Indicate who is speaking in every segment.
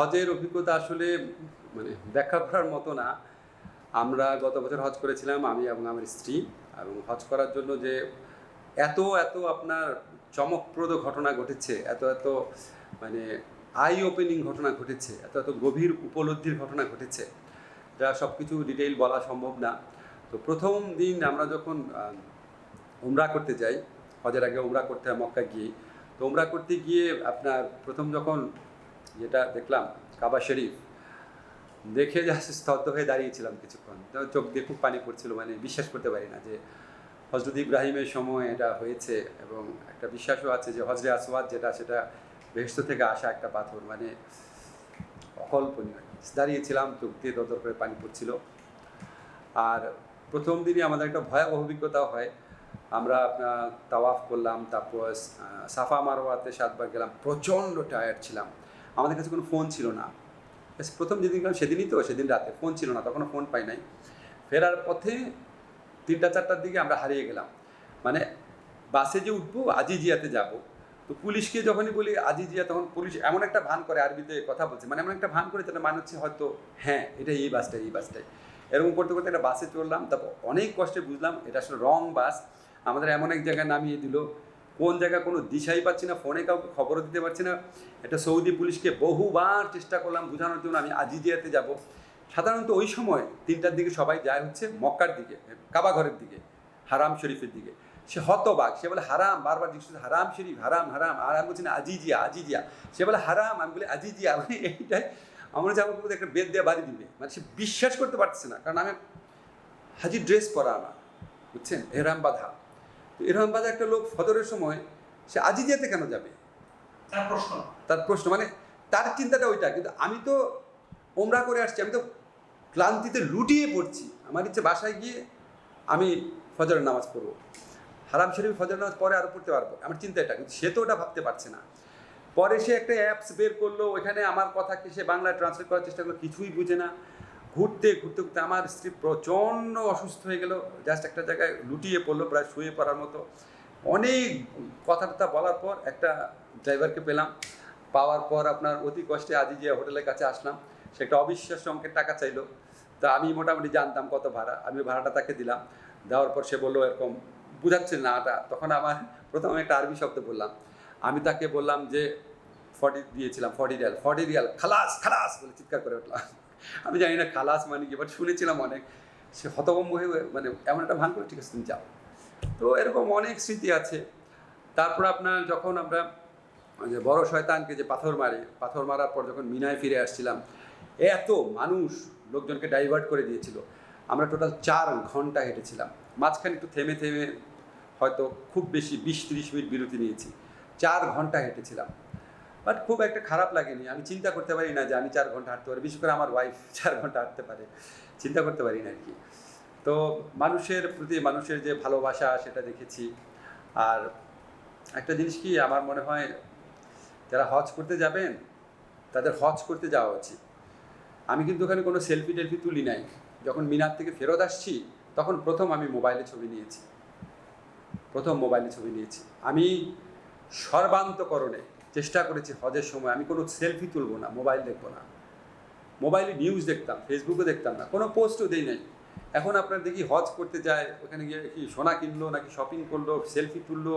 Speaker 1: হজের অভিজ্ঞতা আসলে মানে ব্যাখ্যা করার মতো না। আমরা গত বছর হজ করেছিলাম, আমি এবং আমার স্ত্রী। এবং হজ করার জন্য যে এত এত আপনার চমকপ্রদ ঘটনা ঘটেছে, এত এত মানে আই ওপেনিং ঘটনা ঘটেছে, এত এত গভীর উপলব্ধির ঘটনা ঘটেছে, যা সব কিছু ডিটেইল বলা সম্ভব না। তো প্রথম দিন আমরা যখন উমরা করতে যাই, হজের আগে উমরা করতে হয় মক্কা গিয়ে। তো উমরা করতে গিয়ে আপনার প্রথম যখন যেটা দেখলাম, কাবা শরীফ। দেখে যা স্তব্ধ হয়ে দাঁড়িয়েছিলাম কিছুক্ষণ। চোখ দিয়ে খুব পানি পড়ছিল মানে বিশ্বাস করতে পারি না যে হজরত ইব্রাহিমের সময় এটা হয়েছে এবং একটা বিশ্বাসও আছে যে হজরে আসওয়াদ যেটা, সেটা বেহস্ত থেকে আসা একটা পাথর মানে অকল্পনীয় দাঁড়িয়েছিলাম, চোখ দিয়ে দরদর করে পানি পড়ছিল। আর প্রথম দিনই আমাদের একটা ভয়াবহ অভিজ্ঞতা হয়। আমরা আপনার তাওয়াফ করলাম, তারপর সাফা মারোয়াতে সাতবার গেলাম, প্রচণ্ড টায়ার্ড ছিলাম। আমাদের কাছে কোনো ফোন ছিল না। প্রথম যেদিন গেলাম সেদিনই তো, সেদিন রাতে ফোন ছিল না, তখনও ফোন পাই নাই। ফেরার পথে তিনটা, চারটার দিকে আমরা হারিয়ে গেলাম। মানে বাসে যে উঠবো আজিজিয়াতে যাব। তো পুলিশকে যখনই বলি আজিজিয়া তখন পুলিশ এমন একটা ভান করে আরবিতে কথা বলছে। মানে এমন একটা ভান করে যেটা মানে হচ্ছে হয়তো হ্যাঁ এটা এই বাসটাই এই বাসটাই এরকম করতে করতে একটা বাসে চড়লাম। তারপর অনেক কষ্টে বুঝলাম, এটা আসলে রং বাস। আমাদের এমন এক জায়গায় নামিয়ে দিল। কোন জায়গায় কোনো দিশাই পাচ্ছি না ফোনে কাউকে খবরও দিতে পারছি না। এটা সৌদি পুলিশকে বহুবার চেষ্টা করলাম বোঝানোর জন্য আমি আজিজিয়াতে যাব। সাধারণত ওই সময় তিনটার দিকে সবাই যায় হচ্ছে মক্কার দিকে কাবা ঘরের দিকে হারাম শরীফের দিকে। সে হতবাক সে বলে হারাম বারবার জিজ্ঞেস করছে, হারাম শরীফ হারাম হারাম আর আমি বলছি না আজিজিয়া আজিজিয়া। সে বলে হারাম আমি বলি আজিজিয়া মানে এইটাই। আমার যাব বলতে একটা বেদ দিয়ে বাড়ি দিবে। মানে সে বিশ্বাস করতে পারছে না কারণ আমি হাজি ড্রেস পরা আমার বুঝছেন? এহরাম বাঁধা। বাঁধা একটা লোক ফজরের সময় সে আজিজিয়াতে কেন যাবে?
Speaker 2: তার প্রশ্ন।
Speaker 1: তার প্রশ্ন মানে তার চিন্তাটা ওইটা কিন্তু আমি তো ওমরা করে আসছি আমি তো ক্লান্তিতে লুটিয়ে পড়ছি। আমার ইচ্ছে বাসায় গিয়ে আমি ফজরের নামাজ পড়ব। হারাম শরীফ ফজরের নামাজ পরে আরও পড়তে পারব। আমার চিন্তা এটা কিন্তু সে তো ওটা ভাবতে পারছে না। পরে সে একটা অ্যাপস বের করল ওইখানে আমার কথাকে সে বাংলায় ট্রান্সলেট করার চেষ্টা করল কিছুই বুঝে না। ঘুরতে ঘুরতে ঘুরতে আমার স্ত্রী প্রচণ্ড অসুস্থ হয়ে গেল। জাস্ট একটা জায়গায় লুটিয়ে পড়ল, প্রায় শুয়ে পড়ার মতো। অনেক কথাবার্তা বলার পর একটা ড্রাইভারকে পেলাম। পাওয়ার পর আপনার অতি কষ্টে আজি যে হোটেলের কাছে আসলাম। সে একটা অবিশ্বাস্য অঙ্কের টাকা চাইলো। তা আমি মোটামুটি জানতাম কত ভাড়া। আমি ভাড়াটা তাকে দিলাম। দেওয়ার পর সে বলল এরকম, বুঝাচ্ছে না এটা। তখন আমার প্রথমে একটা আরবি শব্দ বললাম। আমি তাকে বললাম যে, ফর্টি দিয়েছিলাম, ফর্টি রিয়াল ফর্টি রিয়াল, খালাস খালাস বলে চিৎকার করে উঠলাম। আমি জানি না খালাস মানে কি বাট শুনেছিলাম অনেক। সে হতভম্ব হয়ে মানে এমন একটা ভান করে, ঠিক আছে, তুমি যাও। তো এরকম অনেক স্মৃতি আছে। তারপর আপনার যখন আমরা যে বড় শয়তানকে যে পাথর মারে, পাথর মারার পর যখন মিনায় ফিরে আসছিলাম, এত মানুষ লোকজনকে ডাইভার্ট করে দিয়েছিল। আমরা টোটাল চার ঘণ্টা হেঁটেছিলাম। মাঝখানে একটু থেমে থেমে হয়তো খুব বেশি, বিশ তিরিশ মিনিট বিরতি নিয়েছি। চার ঘণ্টা হেঁটেছিলাম। বাট খুব একটা খারাপ লাগেনি। আমি চিন্তা করতে পারি না যে আমি চার ঘণ্টা হাঁটতে পারি। বিশেষ করে আমার ওয়াইফ চার ঘণ্টা হাঁটতে পারে। চিন্তা করতে পারি না আর কি। তো মানুষের প্রতি মানুষের যে ভালোবাসা, সেটা দেখেছি। আর একটা জিনিস কি, আমার মনে হয় যারা হজ করতে যাবেন, তাদের হজ করতে যাওয়া উচিত। আমি কিন্তু ওখানে কোনো সেলফি টেলফি তুলি নাই। যখন মিনার থেকে ফেরত আসছি, তখন প্রথম আমি মোবাইলে ছবি নিয়েছি। প্রথম মোবাইলে ছবি নিয়েছি। আমি সর্বান্তকরণে চেষ্টা করেছি হজের সময়। আমি কোনো সেলফি তুলবো না মোবাইল দেখব না। মোবাইলে নিউজ দেখতাম ফেসবুকে দেখতাম না, কোনো পোস্টও দেই নাই। এখন আপনার দেখি হজ করতে যায়, ওখানে গিয়ে কি সোনা কিনলো, নাকি শপিং করল সেলফি তুললো,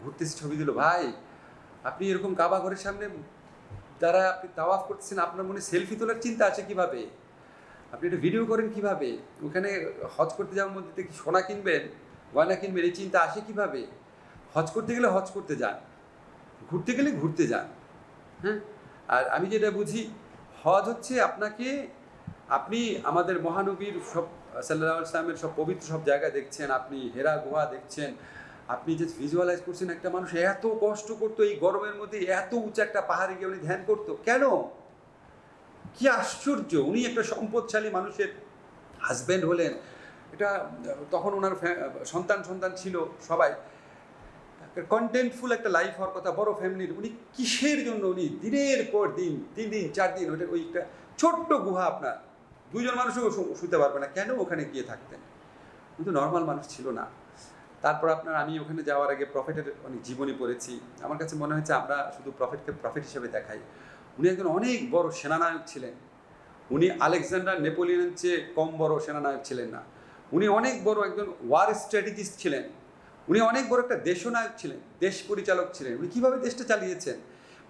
Speaker 1: ঘুরতে ছবি দিল। ভাই, আপনি এরকম কাবা ঘরের সামনে যারা আপনি তাওয়াফ করতেছেন, আপনার মনে সেলফি তোলার চিন্তা আছে কীভাবে? আপনি এটা ভিডিও করেন কীভাবে? ওখানে হজ করতে যাওয়ার মধ্যে দেখি সোনা কিনবেন, গয়না কিনবেন, এই চিন্তা আসে কীভাবে? হজ করতে গেলে হজ করতে যান। ঘুরতে গেলে ঘুরতে যান হ্যাঁ? আর আমি যেটা বুঝি, হজ হচ্ছে আপনাকে, আপনি আমাদের মহানবীর সব সাল্লাহ ইসলামের সব পবিত্র সব জায়গা দেখছেন, আপনি হেরা গুহা দেখছেন, আপনি যে ভিজুয়ালাইজ করছেন একটা মানুষ এত কষ্ট করতো, এই গরমের মধ্যে এত উঁচা একটা পাহাড়ে গিয়ে উনি ধ্যান করতো। কেন? কি আশ্চর্য! উনি একটা সম্পদশালী মানুষের হাজব্যান্ড হলেন। এটা, তখন ওনার সন্তান সন্তান ছিল সবাই। কন্টেন্টফুল একটা লাইফ হওয়ার কথা, বড় ফ্যামিলির উনি কিসের জন্য উনি দিনের পর দিন, তিন দিন, চার দিন ওটা ওই একটা ছোট্ট গুহা আপনার। দুজন মানুষও শুতে পারবে না, কেন ওখানে গিয়ে থাকতেন? কিন্তু নর্মাল মানুষ ছিল না। তারপর আপনার আমি ওখানে যাওয়ার আগে প্রফিটের অনেক জীবনী পড়েছি। আমার কাছে মনে হয়েছে আমরা শুধু প্রফিটকে প্রফিট হিসেবে দেখাই। উনি একজন অনেক বড় সেনানায়ক ছিলেন। উনি আলেকজান্ডার নেপোলিয়নের চেয়ে কম বড় সেনানায়ক ছিলেন না। উনি অনেক বড় একজন ওয়ার স্ট্র্যাটেজিস্ট ছিলেন। উনি অনেক বড় একটা দেশনায়ক ছিলেন, দেশ পরিচালক ছিলেন। উনি কীভাবে দেশটা চালিয়েছেন?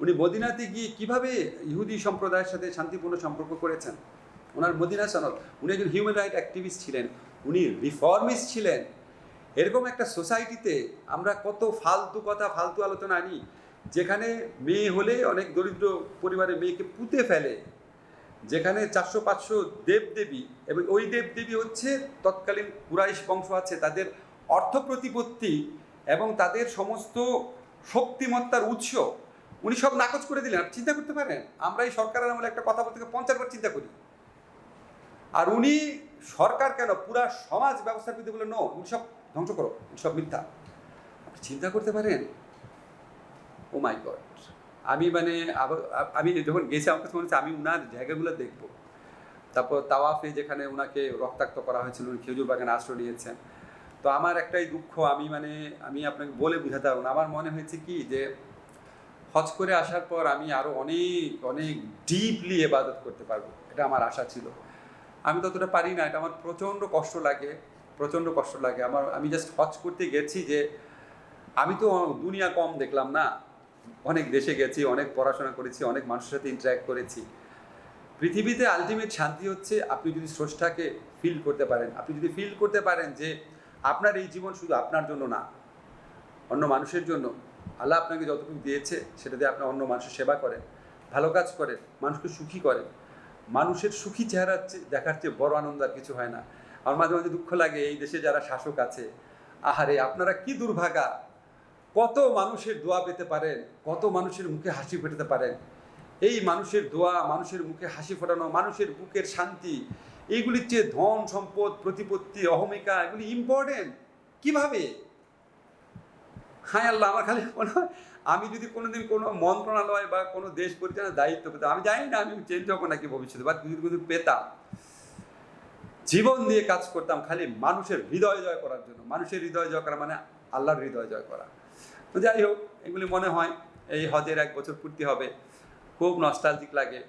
Speaker 1: উনি মদিনাতে গিয়ে কীভাবে ইহুদি সম্প্রদায়ের সাথে শান্তিপূর্ণ সম্পর্ক করেছেন? ওনার মদিনা সনদ। উনি একজন হিউম্যান রাইট অ্যাক্টিভিস্ট ছিলেন, উনি রিফর্মিস্ট ছিলেন। এরকম একটা সোসাইটিতে আমরা কত ফালতু কথা, ফালতু আলোচনা আনি, যেখানে মেয়ে হলে অনেক দরিদ্র পরিবারের মেয়েকে পুঁতে ফেলে, যেখানে চারশো পাঁচশো দেবদেবী, এবং ওই দেবদেবী হচ্ছে তৎকালীন কুরাইশ বংশ আছে, তাদের অর্থ প্রতিপত্তি এবং তাদের সমস্ত শক্তিমত্তার উৎস, উনি সব নাকচ করে দিলেন। চিন্তা করতে পারেন, আমরা এই সরকারের আমলে একটা কথা বলতে পঞ্চাশ বার চিন্তা করি। আর উনি সরকার কেন পুরা সমাজ ব্যবস্থার বিরুদ্ধে বলে নো উনি সব ধ্বংস করো, উনি সব মিথ্যা। আপনি চিন্তা করতে পারেন? ও মাই গড আমি মানে আমি যখন গেছি, আমার কাছে মনে হচ্ছে আমি উনার জায়গাগুলো দেখব। তারপর তাওয়াফে যেখানে ওনাকে রক্তাক্ত করা হয়েছিল, উনি খেজুর বাগানে আশ্রয় নিয়েছেন। তো আমার একটাই দুঃখ, আমি মানে আমি আপনাকে বলে বুঝাতে পারব না। আমার মনে হয়েছে কি যে, হজ করে আসার পর আমি আরও অনেক অনেক ডিপলি এবাদত করতে পারব, এটা আমার আশা ছিল। আমি ততটা পারি না, এটা আমার প্রচণ্ড কষ্ট লাগে, প্রচণ্ড কষ্ট লাগে। আমার, আমি জাস্ট হজ করতে গেছি যে, আমি তো দুনিয়া কম দেখলাম না, অনেক দেশে গেছি, অনেক পড়াশোনা করেছি, অনেক মানুষের সাথে ইন্টারাক্ট করেছি। পৃথিবীতে আলটিমেট শান্তি হচ্ছে আপনি যদি স্রষ্টাকে ফিল করতে পারেন, আপনি যদি ফিল করতে পারেন যে আপনার এই জীবন শুধু আপনার জন্য না, অন্য মানুষের জন্য। আল্লাহ আপনাকে যতটুকু দিয়েছে সেটা দিয়ে আপনার অন্য মানুষের সেবা করেন, ভালো কাজ করেন, মানুষকে সুখী করেন। মানুষের সুখী চেহারা দেখার চেয়ে বড় আনন্দ আর কিছু হয় না। আমার মাঝে মাঝে দুঃখ লাগে, এই দেশে যারা শাসক আছে, আহারে, আপনারা কি দুর্ভাগা! কত মানুষের দোয়া পেতে পারেন, কত মানুষের মুখে হাসি ফোটাতে পারেন। এই মানুষের দোয়া, মানুষের মুখে হাসি ফোটানো, মানুষের বুকের শান্তি এইগুলির চেয়ে ধন, সম্পদ, প্রতিপত্তি, অহমিকা এগুলি ইম্পর্টেন্ট কীভাবে? হ্যাঁ আল্লাহ, আমার খালি মনে হয় আমি যদি কোনোদিন কোনো মন্ত্রণালয় বা কোনো দেশ পরিচালনার দায়িত্ব পেতাম, আমি জানি না আমি চেঞ্জ হব নাকি ভবিষ্যতে বা যদি কিন্তু পেতাম, জীবন দিয়ে কাজ করতাম খালি মানুষের হৃদয় জয় করার জন্য। মানুষের হৃদয় জয় করা মানে আল্লাহর হৃদয় জয় করা। তো যাই হোক, এগুলি মনে হয় এই হজের এক বছর পূর্তি হবে। খুব নস্টালজিক লাগে।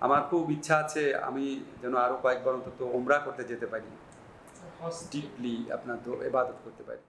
Speaker 1: আমার খুব ইচ্ছা আছে আমি যেন আরও কয়েকবার অন্তত ওমরা করতে যেতে পারি। ডিপলি আপনার তো এবাদত করতে পারি।